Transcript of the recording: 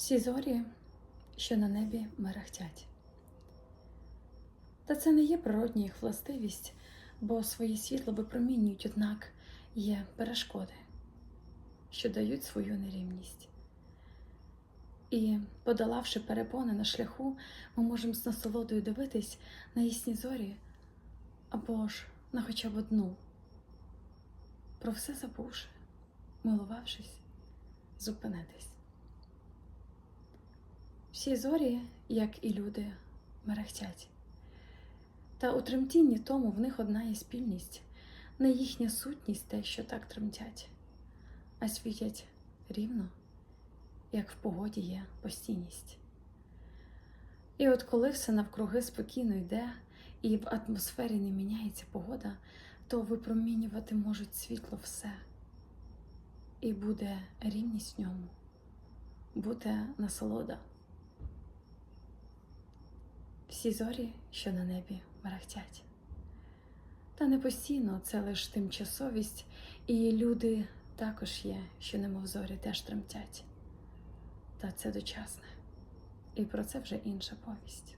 всі зорі, що на небі мерехтять. Та це не є природня їх властивість, бо своє світло випромінюють, однак є перешкоди, що дають свою нерівність. І, подолавши перепони на шляху, ми можемо з насолодою дивитись на ясні зорі або ж на хоча б одну, про все забувши, милувавшись, зупинитись. Всі зорі, як і люди, мерехтять. Та у тремтінні тому в них одна є спільність, не їхня сутність те, що так тремтять, а світять рівно, як в погоді є постійність. І от коли все навкруги спокійно йде, і в атмосфері не міняється погода, то випромінювати можуть світло все, і буде рівність в ньому, буде насолода. Всі зорі, що на небі мерехтять. Та не постійно це лиш тимчасовість, і люди також є, що немов зорі теж тремтять. Та це дочасне, і про це вже інша повість.